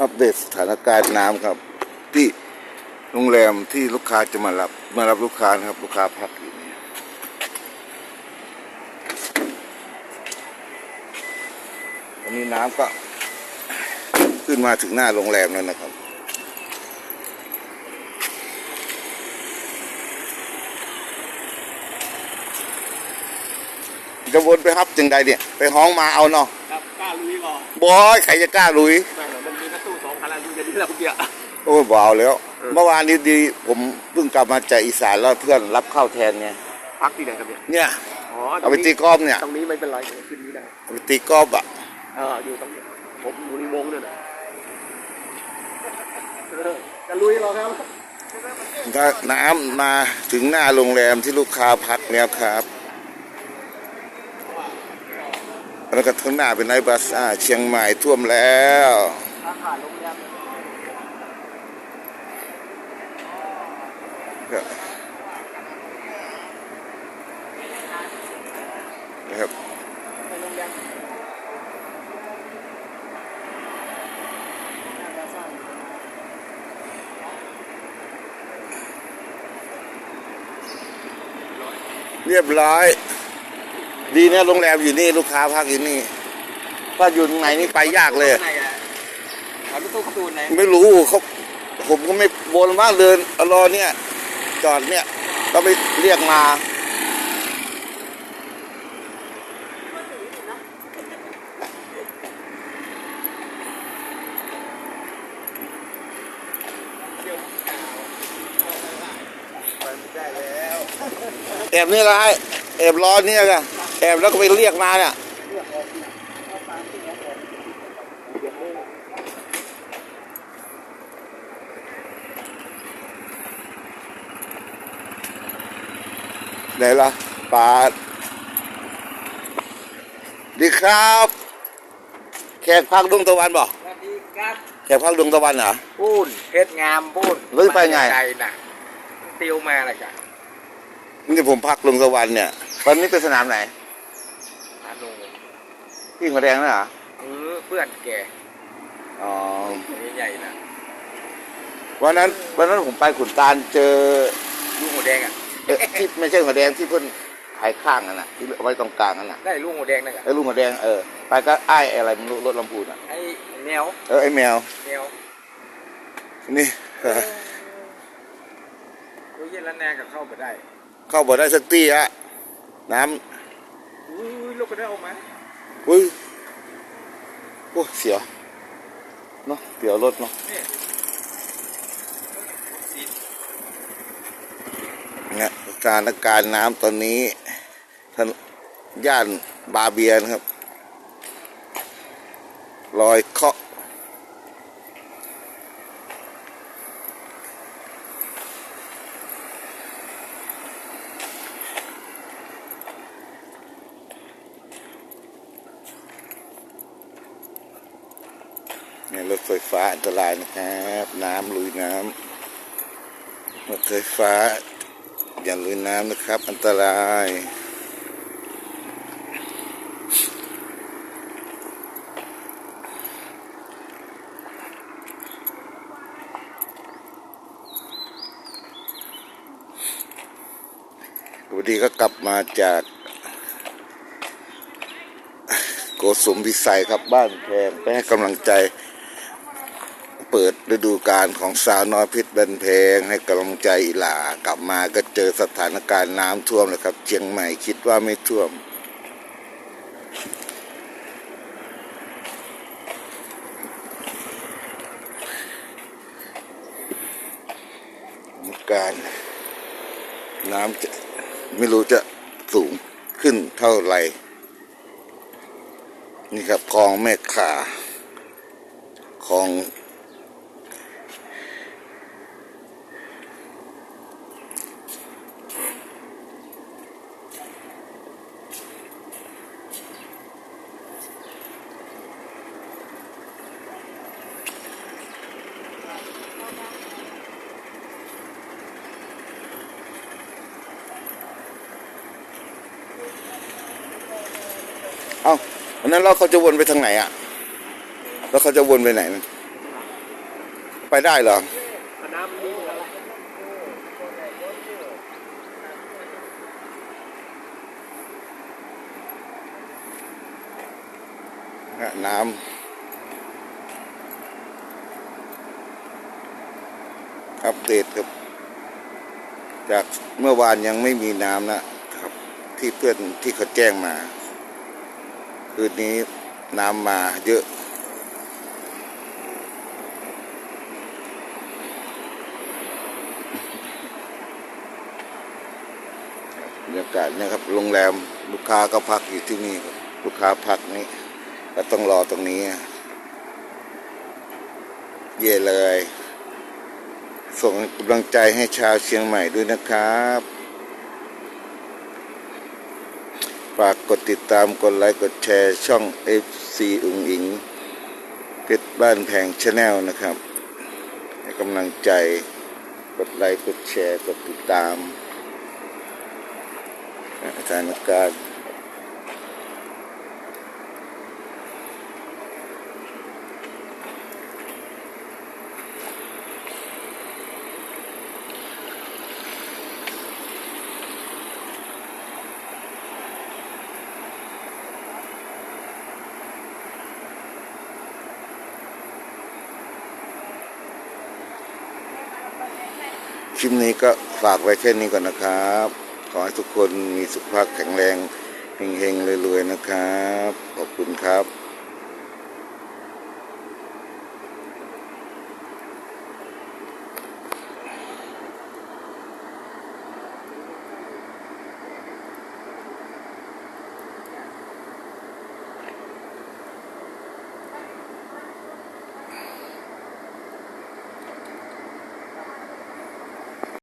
อัปเดตสถานการณ์น้ำครับ ที่โรงแรมที่ลูกค้าจะมารับมารับลูกค้านะครับ ลูกค้าพักอยู่นี่ตอนนี้น้ำก็ขึ้นมาถึงหน้าโรงแรมแล้วนะครับจะวนไปฮับจังใดเนี่ย ไปห้องมาเอาเนาะครับกล้าลุยก่อนบอยใครจะกล้าลุย พันอันลุยจะดีแล้วคุณเดียวโอ้ยบ่เอาแล้ว เมื่อวานนี้ดีผมเพิ่งกลับมาจากอีสานแล้วเพื่อนรับเข้าแทนไงพักที่ไหนครับเนี่ยเนี่ย อ๋อเอาไปตีกอล์ฟเนี่ยตรงนี้ไม่เป็นไรเดี๋ยวขึ้นนี้ได้เอาไปตีกอล์ฟอะเอออยู่ตรงนี้ผมอยู่ในวงเนี่ยนะเออจะลุยเหรอครับถ้าน้ำมาถึงหน้าโรงแรมที่ลูกค้าพักแล้วครับแล้วก็ข้างหน้าเป็นไนท์บาซ่าเชียงใหม่ท่วมแล้วทางผ่านโรงแรม นะครับไปโรงแรมเรียบร้อย ดีเนี่ยโรงแรมอยู่นี่ลูกค้าพักอยู่นี่ถ้าอยู่ตรงไหนนี่ไปยากเลยไหนอะเอาไปตู้การ์ตูนไหนไม่รู้เขาผมก็ไม่บนมากเดินรอเนี่ย จอดเนี่ยก็ไปเรียกมา แอบนี่ละไอ้แอบรอเนี่ยกันแอบแล้วก็ไปเรียกมาเนี่ย ไหนล่ะปาดดีครับ แขกพักดวงตะวันบอกสวัสดีครับแขกพักดวงตะวันเหรอปูนเพชรงามปูนแล้วจะไปไง มาน่ะติวมาอะไรกันนี่ผมพักดวงตะวันเนี่ย ตอนนี้เป็นสนามไหน อานุที่หัวแดงนะเหรอ เออเพื่อนแกอ๋อ ใหญ่ๆนะวันนั้นวันนั้นผมไปขุนตาลเจอลูกหัวแดงอะเอ๊ะที่ไม่ใช่หัวแดงที่เพิ่นขายข้างนั่นน่ะที่เอาไว้ตรงกลางนั่นน่ะได้ลูกหัวแดงนั่นอะไอ้ลูกหัวแดงเออไปก็ไอ้ายอะไรไม่รู้รถลำพูนอะไอ้แมวเออไอ้แมวแมวนี่ ตัวเย็นละแนงกับเข้าไปได้เข้าบ่ได้สักทีอะน้อุ้ยลูกก็ได้ออกมาำอุ้ยโอ้เสียวเนาะเสียวรถเนาะ นี่สี เนี่ยส ถานการณ์น้ำตอนนี้ท่านย่านบาเบียนะครับรอยเคาะเนี่ยรถไฟฟ้าอันตรายนะครับ น้ำลุยน้ำรถไฟฟ้า อย่าลุยน้ำนะครับ อันตราย วันนี้ก็กลับมาจากโกสมวิสัยครับบ้านแพงไปให้กำลังใจ เปิดฤดูกาลของสาวน้อยพิษบันเพงให้กำลังใจอีหลากลับมาก็เจอสถานการณ์น้ำท่วมเลยครับเชียงใหม่คิดว่าไม่ท่วม การน้ำจะไม่รู้จะสูงขึ้นเท่าไหร่ นี่ครับคลองแม่ขาคลองเอ้าวันนั้นเราเขาจะวนไปทางไหนอะ แล้วเขาจะวนไปไหนมันไปได้เหรอน้ำนี่อะไรฮะน้ำอัปเดตครับ จากเมื่อวานยังไม่มีน้ำนะครับ ที่เพื่อนที่เขาแจ้งมา คืนนี้น้ำมาเยอะบรรยากาศเนะครับโรงแรมลูกค้าก็พักอยู่ที่นี่ลูกค้าพักนี่ก็ต้องรอตรงนี้ เย่เลย ส่งกำลังใจให้ชาวเชียงใหม่ด้วยนะครับ ฝากกดติดตามกดไลค์กดแชร์ช่อง FC อุงอิงเพชรบ้านแพงชาแนลนะครับ ให้กำลังใจกดไลค์กดแชร์กดติดตามสถานการณ์ คลิปนี้ก็ฝากไว้แค่นี้ก่อนนะครับ ขอให้ทุกคนมีสุขภาพแข็งแรงเฮงๆรวยๆนะครับ ขอบคุณครับ